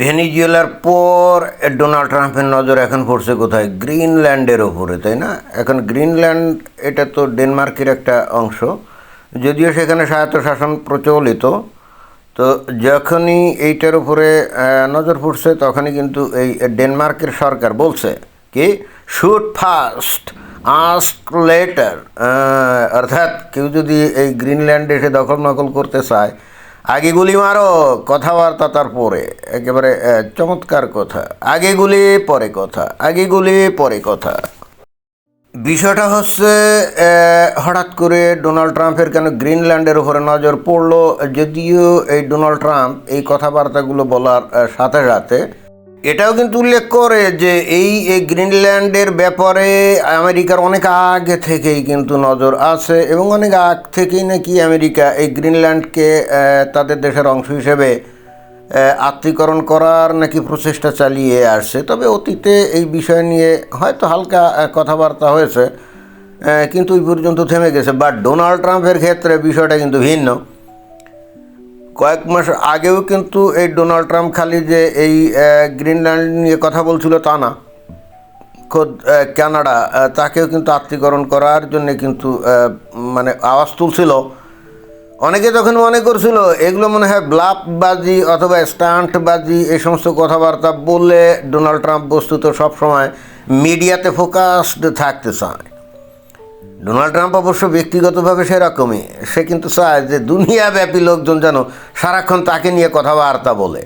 ভেনিজুয়েলার পর ডোনাল্ড ট্রাম্পের নজর এখন পড়ছে কোথায়? গ্রিনল্যান্ডের ওপরে, তাই না? এখন গ্রিনল্যান্ড, এটা তো ডেনমার্কের একটা অংশ। যদিও সেখানে স্বায়ত্তশাসন প্রচলিত, তো যখনই এইটার উপরে নজর পড়ছে, তখনই কিন্তু এই ডেনমার্কের সরকার বলছে কি শুট ফার্স্ট আস্ক লেটার অর্থাৎ কেউ যদি এই গ্রিনল্যান্ডে এসে দখল নকল করতে চায় আগে গুলি মারো, কথাবার্তা তারপরে একেবারে চমৎকার কথা। আগে গুলি, পরে কথা। আগে গুলি, পরে কথা। বিষয়টা হচ্ছে হঠাৎ করে ডোনাল্ড ট্রাম্পের কেন গ্রিনল্যান্ডের উপরে নজর পড়ল, যদিও এই ডোনাল্ড ট্রাম্প এই কথাবার্তাগুলো বলার সাথে সাথে এটাও কিন্তু উল্লেখ করে যে এই এই গ্রিনল্যান্ডের ব্যাপারে আমেরিকার অনেক আগে থেকেই কিন্তু নজর আছে এবং অনেক আগ থেকেই নাকি আমেরিকা এই গ্রিনল্যান্ডকে তাদের দেশের অংশ হিসেবে আত্মীকরণ করার নাকি প্রচেষ্টা চালিয়ে আসছে। তবে অতীতে এই বিষয় নিয়ে হয়তো হালকা কথাবার্তা হয়েছে কিন্তু ওই পর্যন্ত থেমে গেছে। বাট ডোনাল্ড ট্রাম্পের ক্ষেত্রে বিষয়টা কিন্তু ভিন্ন। কয়েক মাস আগেও কিন্তু এই ডোনাল্ড ট্রাম্প খালি যে এই গ্রিনল্যান্ড নিয়ে কথা বলছিল তা না। খোদ কানাডা তাকেও কিন্তু আত্মীকরণ করার জন্য কিন্তু মানে আওয়াজ তুলছিল। অনেকে তখন মনে করছিল, এগুলো মনে হয় ব্লাফবাজি অথবা স্টান্টবাজি, এই সমস্ত কথাবার্তা বললে ডোনাল্ড ট্রাম্প বস্তুত সবসময় মিডিয়াতে ফোকাসড থাকতে চায়। ডোনাল্ড ট্রাম্প অবশ্য ব্যক্তিগতভাবে সেরকমই। সে কিন্তু চায় যে দুনিয়াব্যাপী লোকজন যেন সারাক্ষণ তাকে নিয়ে কথাবার্তা বলে।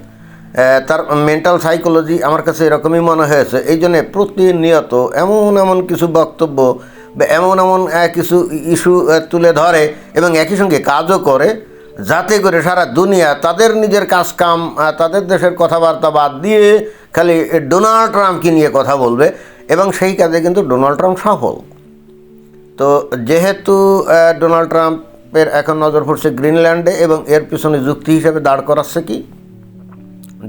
তার মেন্টাল সাইকোলজি আমার কাছে এরকমই মনে হয়েছে। এই জন্যে প্রতিনিয়ত এমন এমন কিছু বক্তব্য বা এমন এমন কিছু ইস্যু তুলে ধরে এবং একই সঙ্গে কাজও করে, যাতে করে সারা দুনিয়া তাদের নিজের কাজ কাম তাদের দেশের কথাবার্তা বাদ দিয়ে খালি ডোনাল্ড ট্রাম্পকে নিয়ে কথা বলবে এবং সেই কাজে কিন্তু ডোনাল্ড ট্রাম্প সফল। তো যেহেতু ডোনাল্ড ট্রাম্পের এখন নজর পড়ছে গ্রিনল্যান্ডে এবং এর পিছনে যুক্তি হিসেবে দাঁড় করাচ্ছে কি?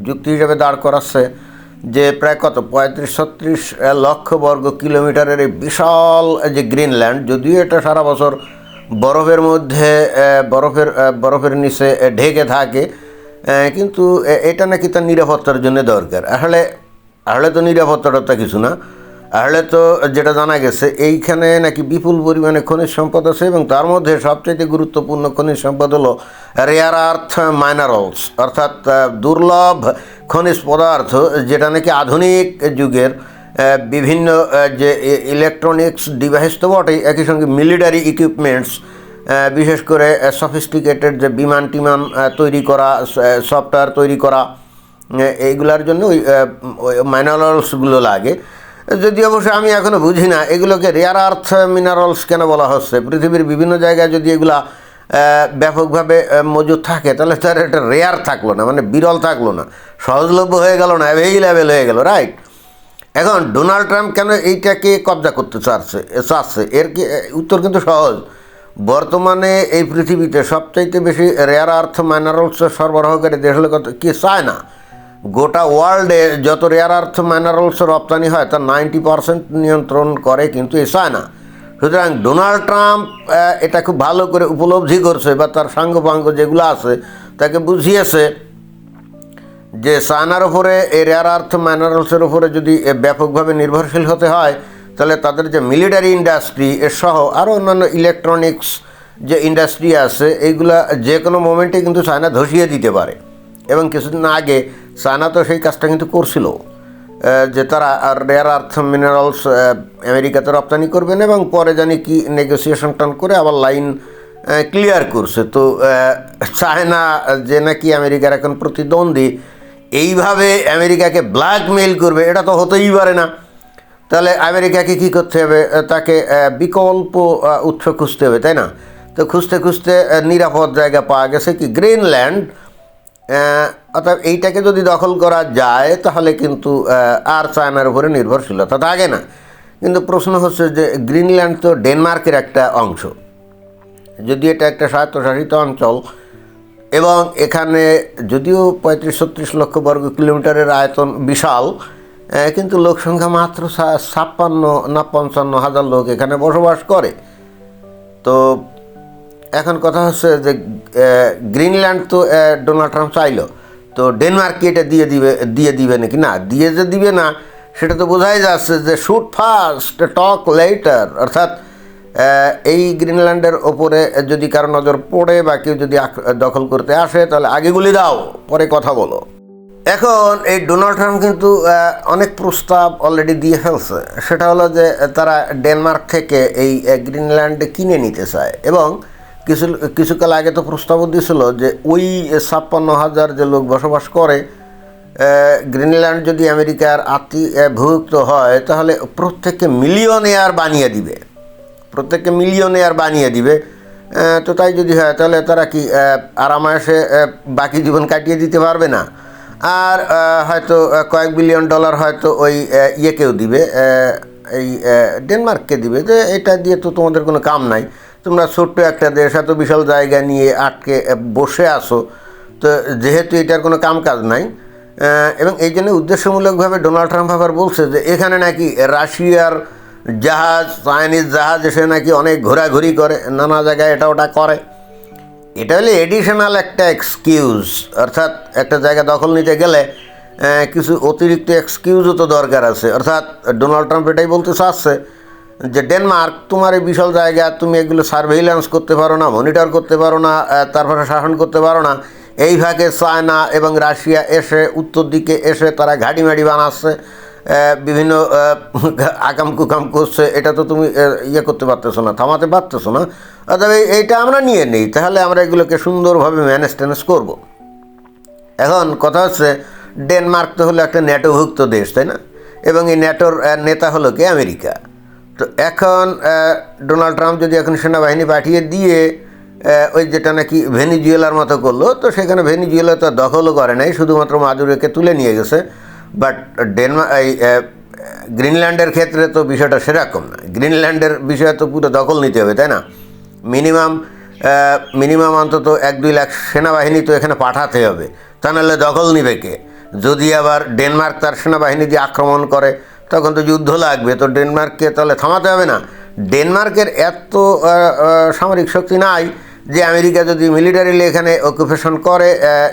যুক্তি হিসেবে দাঁড় করাচ্ছে যে প্রায় কত? পঁয়ত্রিশ, ছত্রিশ লক্ষ বর্গ কিলোমিটারের এই বিশাল যে গ্রিনল্যান্ড যদিও এটা সারা বছর বরফের মধ্যে বরফের বরফের নিচে ঢেকে থাকে কিন্তু এটা নাকি তার নিরাপত্তার জন্য দরকার। আসলে আসলে তো নিরাপত্তাটা কিছু না। আসলে তো যেটা জানা গেছে, এইখানে নাকি বিপুল পরিমাণে খনিজ সম্পদ আছে এবং তার মধ্যে সবচেয়ে গুরুত্বপূর্ণ খনিজ সম্পদ হলো রেয়ার আর্থ মাইনারলস অর্থাৎ দুর্লভ খনিজ পদার্থ যেটা নাকি আধুনিক যুগের বিভিন্ন যে ইলেকট্রনিক্স ডিভাইস তো বটেই, একই সঙ্গে মিলিটারি ইকুইপমেন্টস বিশেষ করে সফিস্টিকেটেড যে বিমান টিমান তৈরি করা সফটওয়্যার তৈরি করা এইগুলার জন্য ওই মাইনারলসগুলো লাগে। যদি অবশ্য আমি এখনও বুঝি না, এগুলোকে রেয়ার আর্থ মিনারেলস কেন বলা হচ্ছে? পৃথিবীর বিভিন্ন জায়গায় যদি এগুলা ব্যাপকভাবে মজুদ থাকে, তাহলে তার এটা রেয়ার থাকল না মানে বিরল থাকল না। সহজলভ্য হয়ে গেল না অ্যাভেইলেবেল হয়ে গেল রাইট এখন ডোনাল্ড ট্রাম্প কেন এইটাকে কবজা করতে চাচ্ছে চাচ্ছে? এর কি উত্তর কিন্তু সহজ। বর্তমানে এই পৃথিবীতে সবচাইতে বেশি রেয়ার আর্থ মাইনারলস সরবরাহকারী দেশ হলো কি? চায়না। গোটা ওয়ার্ল্ডে যত রেয়ার আর্থ মাইনারলস রপ্তানি হয় তার নাইনটি পার্সেন্ট নিয়ন্ত্রণ করে কিন্তু এ চায়না। সুতরাং ডোনাল্ড ট্রাম্প এটা খুব ভালো করে উপলব্ধি করছে বা তার সাঙ্গপাঙ্গ যেগুলো আছে, তাকে বুঝিয়েছে যে চায়নার ওপরে এই রেয়ার আর্থ মাইনারলসের উপরে যদি ব্যাপকভাবে নির্ভরশীল হতে হয়, তাহলে তাদের যে মিলিটারি ইন্ডাস্ট্রি এর সহ আরও অন্যান্য ইলেকট্রনিক্স যে ইন্ডাস্ট্রি আছে এইগুলা যে কোনো মোমেন্টে কিন্তু চায়না ধসিয়ে দিতে পারে। এবং কিছুদিন আগে চায়না তো সেই কাজটা কিন্তু করছিল যে তারা রেয়ার আর্থ মিনারেলস আমেরিকাতে রপ্তানি করবেন এবং পরে জানি কি নেগোসিয়েশন টান করে আবার লাইন ক্লিয়ার করছে। তো চায়না, যে নাকি আমেরিকার এখন প্রতিদ্বন্দ্বী, এইভাবে আমেরিকাকে ব্ল্যাকমেইল করবে, এটা তো হতেই পারে না। তাহলে আমেরিকাকে কী করতে হবে? তাকে বিকল্প উৎস খুঁজতে হবে, তাই না? তো খুঁজতে খুঁজতে নিরাপদ জায়গা পাওয়া গেছে কি? গ্রিনল্যান্ড অর্থাৎ এইটাকে যদি দখল করা যায়, তাহলে কিন্তু আর চায়নার উপরে নির্ভরশীলতা থাকে না। কিন্তু প্রশ্ন হচ্ছে যে, গ্রিনল্যান্ড তো ডেনমার্কের একটা অংশ। যদি এটা একটা স্বায়ত্তশাসিত অঞ্চল, এবং এখানে যদিও পঁয়ত্রিশ, ছত্রিশ লক্ষ বর্গ কিলোমিটারের আয়তন বিশাল কিন্তু লোক সংখ্যা মাত্র ছাপ্পান্ন না পঞ্চান্ন হাজার লোক এখানে বসবাস করে। তো এখন কথা হচ্ছে যে গ্রিনল্যান্ড তো ডোনাল্ড ট্রাম্প চাইলো। তো ডেনমার্ক এটা দিয়ে দিবে দিয়ে দিবে নাকি? না, দিয়ে যে দিবে না, সেটা তো বোঝাই যাচ্ছে যে শুট ফার্স্ট টক লেটার অর্থাৎ এই গ্রিনল্যান্ডের ওপরে যদি কারও নজর পড়ে বা কেউ যদি দখল করতে আসে, তাহলে আগে গুলি দাও, পরে কথা বলো। এখন এই ডোনাল্ড ট্রাম্প কিন্তু অনেক প্রস্তাব অলরেডি দিয়ে ফেলছে। সেটা হলো যে, তারা ডেনমার্ক থেকে এই গ্রিনল্যান্ড কিনে নিতে চায় এবং কিছু কিছুকাল আগে তো প্রস্তাবও দিয়েছিল যে ওই ছাপ্পান্ন হাজার যে লোক বসবাস করে গ্রিনল্যান্ড যদি আমেরিকার আহ, ভুক্ত হয় তাহলে প্রত্যেককে মিলিয়নেয়ার বানিয়ে দিবে। প্রত্যেককে মিলিয়নেয়ার বানিয়ে দিবে। তো তাই যদি হয় তাহলে তারা কি আরামায়েসে বাকি জীবন কাটিয়ে দিতে পারবে না? আর হয়তো কয়েক বিলিয়ন ডলার হয়তো ওই ইয়েকেও দিবে এই ডেনমার্ককে দিবে। যে এটা দিয়ে তো তোমাদের কোনো কাম নাই। তোমরা ছোট্ট একটা দেশ, এত বিশাল জায়গা নিয়ে আটকে বসে আসো তো যেহেতু এটার কোনো কাম কাজ নাই এবং এই জন্য উদ্দেশ্যমূলকভাবে ডোনাল্ড ট্রাম্প আবার বলছে যে এখানে নাকি রাশিয়ার জাহাজ, চাইনিজ জাহাজ এসে নাকি অনেক ঘোরাঘুরি করে, নানা জায়গায় এটা ওটা করে। এটা হলে এডিশনাল একটা এক্সকিউজ অর্থাৎ একটা জায়গা দখল নিতে গেলে কিছু অতিরিক্ত এক্সকিউজও তো দরকার আছে। অর্থাৎ ডোনাল্ড ট্রাম্প এটাই বলতে চাচ্ছে যে ডেনমার্ক তোমার এই বিশাল জায়গা, তুমি এগুলো সার্ভেইলেন্স করতে পারো না মনিটর করতে পারো না তারপরে শাসন করতে পারো না। এই ভাগে চায়না এবং রাশিয়া এসে, উত্তর দিকে এসে তারা ঘাড়ি মাড়ি বানাচ্ছে বিভিন্ন আকাম কুকাম করছে। এটা তো তুমি ইয়ে করতে পারতেছো না, থামাতে পারতেছো না। এই- এইটা আমরা নিয়ে নিই, তাহলে আমরা এগুলোকে সুন্দরভাবে ম্যানেজ ট্যানেজ করব। এখন কথা হচ্ছে ডেনমার্ক তো হলো একটা ন্যাটোভুক্ত দেশ, তাই না? এবং এই ন্যাটোর নেতা হলো কি? আমেরিকা। তো এখন ডোনাল্ড ট্রাম্প যদি এখন সেনাবাহিনী পাঠিয়ে দিয়ে ওই যেটা নাকি ভেনিজুয়েলার মতো করল, তো সেখানে ভেনিজুয়েলা তো দখলও করে নাই, শুধুমাত্র মাদুরেকে তুলে নিয়ে গেছে। বাট ডেনমার্ক এই গ্রিনল্যান্ডের ক্ষেত্রে তো বিষয়টা সেরকম না। গ্রিনল্যান্ডের বিষয়ে তো পুরো দখল নিতে হবে, তাই না? মিনিমাম মিনিমাম অন্তত এক দুই লাখ সেনাবাহিনী তো এখানে পাঠাতে হবে। তা নাহলে দখল নিবে কে? যদি আবার ডেনমার্ক তার সেনাবাহিনী দিয়ে আক্রমণ করে তখন তো যুদ্ধ লাগবে, তো ডেনমার্ককে তাহলে থামাতে হবে না। ডেনমার্কের এত সামরিক শক্তি নাই যে আমেরিকা যদি মিলিটারিলি এখানে অকুপেশন করে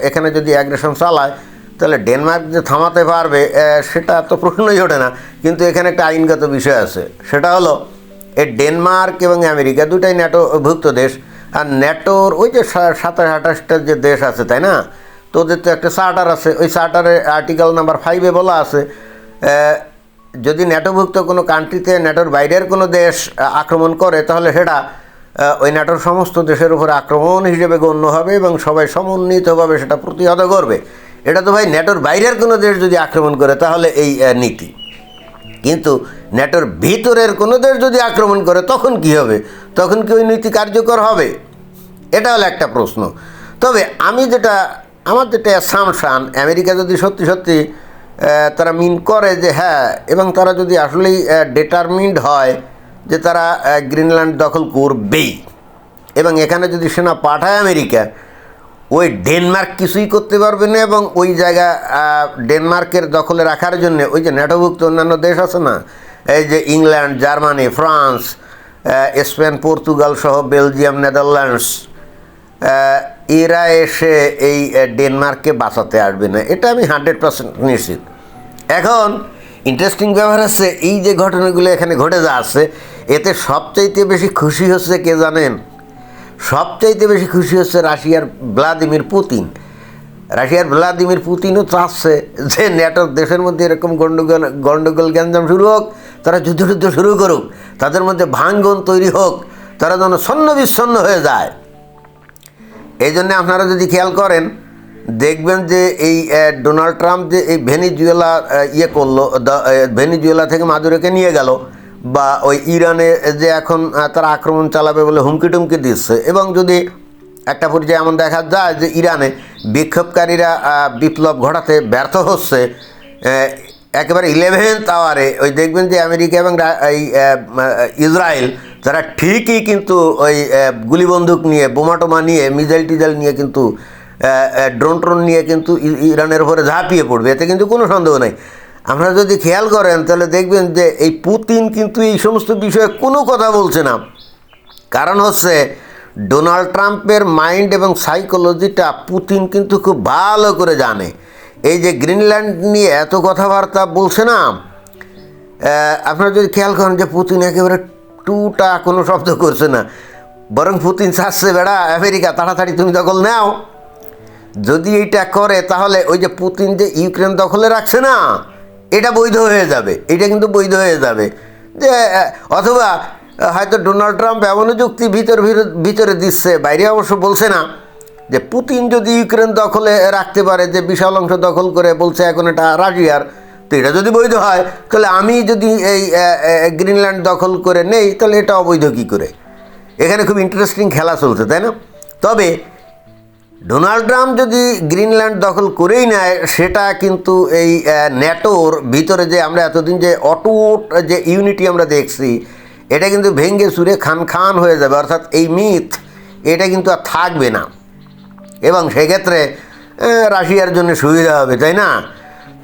এখানে যদি অ্যাগ্রেশন চালায়, তাহলে ডেনমার্ক যে থামাতে পারবে সেটা তো প্রশ্নই ওঠে না। কিন্তু এখানে একটা আইনগত বিষয় আছে, সেটা হলো এ ডেনমার্ক এবং আমেরিকা দুটাই ন্যাটো ভুক্ত দেশ। আর ন্যাটোর ওই যে সাতাশ আঠাশটা যে দেশ আছে, তাই না? তো ওদের তো একটা চার্টার আছে, ওই চার্টারের আর্টিকেল নাম্বার ফাইভে বলা আছে যদি ন্যাটোভুক্ত কোনো কান্ট্রিতে ন্যাটোর বাইরের কোনো দেশ আক্রমণ করে, তাহলে সেটা ওই ন্যাটোর সমস্ত দেশের উপর আক্রমণ হিসেবে গণ্য হবে এবং সবাই সমন্বিতভাবে সেটা প্রতিহত করবে। এটা তো ভাই ন্যাটোর বাইরের কোনো দেশ যদি আক্রমণ করে, তাহলে এই নীতি। কিন্তু ন্যাটোর ভিতরের কোনো দেশ যদি আক্রমণ করে, তখন কি হবে? তখন কি ওই নীতি কার্যকর হবে? এটা হলো একটা প্রশ্ন। তবে আমি যেটা, আমার যেটা অ্যাসামশান আমেরিকা যদি সত্যি সত্যি তারা মিন করে যে হ্যাঁ এবং তারা যদি আসলেই ডিটারমিন্ড হয় যে তারা গ্রিনল্যান্ড দখল করবেই। এবং এখানে যদি সেনা পাঠায় আমেরিকা, ওই ডেনমার্ক কিছুই করতে পারবে না, এবং ওই জায়গা ডেনমার্কের দখলে রাখার জন্য, ওই যে ন্যাটোভুক্ত অন্যান্য দেশ আছে না, এই যে England Germany France Spain Portugal সহ বেলজিয়াম নেদারল্যান্ডস এরা এসে এই ডেনমার্ককে বাঁচাতে আসবে না। এটা আমি হান্ড্রেড পার্সেন্ট নিশ্চিত। এখন ইন্টারেস্টিং ব্যাপার হচ্ছে, এই যে ঘটনাগুলো এখানে ঘটে যাচ্ছে এতে সবচাইতে বেশি খুশি হচ্ছে কে জানেন? সবচাইতে বেশি খুশি হচ্ছে রাশিয়ার ভ্লাদিমির পুতিন। রাশিয়ার ভ্লাদিমির পুতিনও চাচ্ছে যে ন্যাটোর দেশের মধ্যে এরকম গণ্ডগোল গণ্ডগোল গ্যাঞ্জাম শুরু হোক, তারা যুদ্ধ যুদ্ধ শুরু করুক, তাদের মধ্যে ভাঙ্গন তৈরি হোক, তারা যেন ছন্ন বিচ্ছন্ন হয়ে যায়। এই জন্য আপনারা যদি খেয়াল করেন দেখবেন যে এই ডোনাল্ড ট্রাম্প যে এই ভেনিজুয়েলা ইয়ে করল ভেনিজুয়েলা থেকে মাদুরেকে নিয়ে গেল বা ওই ইরানে যে এখন তারা আক্রমণ চালাবে বলে হুমকি টুমকি দিচ্ছে। এবং যদি একটা পর্যায়ে এমন দেখা যায় যে ইরানে বিক্ষোভকারীরা বিপ্লব ঘটাতে ব্যর্থ হচ্ছে একেবারে ইলেভেন্থ আওয়ারে ওই দেখবেন যে আমেরিকা এবং এই ইসরায়েল তারা ঠিকই কিন্তু ওই আহ, গুলি বন্দুক নিয়ে বোমাটোমা নিয়ে মিজাইল টিজাইল নিয়ে কিন্তু ড্রোন ট্রোন নিয়ে কিন্তু ইরানের উপরে ঝাঁপিয়ে পড়বে, এতে কিন্তু কোনো সন্দেহ নেই। আপনারা যদি খেয়াল করেন, তাহলে দেখবেন যে এই পুতিন কিন্তু এই সমস্ত বিষয়ে কোনো কথা বলছে না। কারণ হচ্ছে, ডোনাল্ড ট্রাম্পের মাইন্ড এবং সাইকোলজিটা পুতিন কিন্তু খুব ভালো করে জানে। এই যে গ্রিনল্যান্ড নিয়ে এত কথাবার্তা বলছে না আপনারা যদি খেয়াল করেন যে পুতিন একেবারে টুটা কোনো শব্দ করছে না। বরং পুতিন চাচ্ছে, বেড়া, আমেরিকা, তাড়াতাড়ি তুমি দখল নাও। যদি এইটা করে, তাহলে ওই যে পুতিন যে ইউক্রেন দখলে রাখছে না, এটা বৈধ হয়ে যাবে। এটা কিন্তু বৈধ হয়ে যাবে। যে অথবা হয়তো ডোনাল্ড ট্রাম্প এমনও যুক্তি ভিতর ভিতর- দিচ্ছে, বাইরে অবশ্য বলছে না, যে পুতিন যদি ইউক্রেন দখলে রাখতে পারে, যে বিশাল অংশ দখল করে বলছে এখন এটা রাশিয়ার তো এটা যদি বৈধ হয়, তাহলে আমি যদি এই গ্রিনল্যান্ড দখল করে নেই, তাহলে এটা অবৈধ কী করে? এখানে খুব ইন্টারেস্টিং খেলা চলছে, তাই না? তবে ডোনাল্ড ট্রাম্প যদি গ্রিনল্যান্ড দখল করেই নেয়, সেটা কিন্তু এই ন্যাটোর ভিতরে যে আমরা এতদিন যে অটুট যে ইউনিটি আমরা দেখছি, এটা কিন্তু ভেঙ্গে সুরে খান খান হয়ে যাবে। অর্থাৎ এই মিথ, এটা কিন্তু আর থাকবে না। এবং সেক্ষেত্রে রাশিয়ার জন্য সুবিধা হবে, তাই না?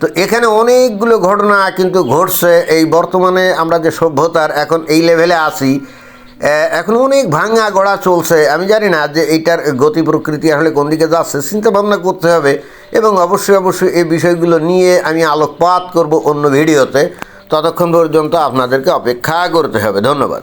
তো এখানে অনেকগুলো ঘটনা কিন্তু ঘটছে। এই বর্তমানে আমরা যে সভ্যতার এখন এই লেভেলে আসি এখন অনেক ভাঙা গড়া চলছে। আমি জানি না যে এইটার গতি প্রকৃতি আসলে কোন দিকে যাচ্ছে, চিন্তা ভাবনা করতে হবে। এবং অবশ্যই অবশ্যই এই বিষয়গুলো নিয়ে আমি আলোকপাত করব অন্য ভিডিওতে। ততক্ষণ পর্যন্ত আপনাদেরকে অপেক্ষা করতে হবে। ধন্যবাদ।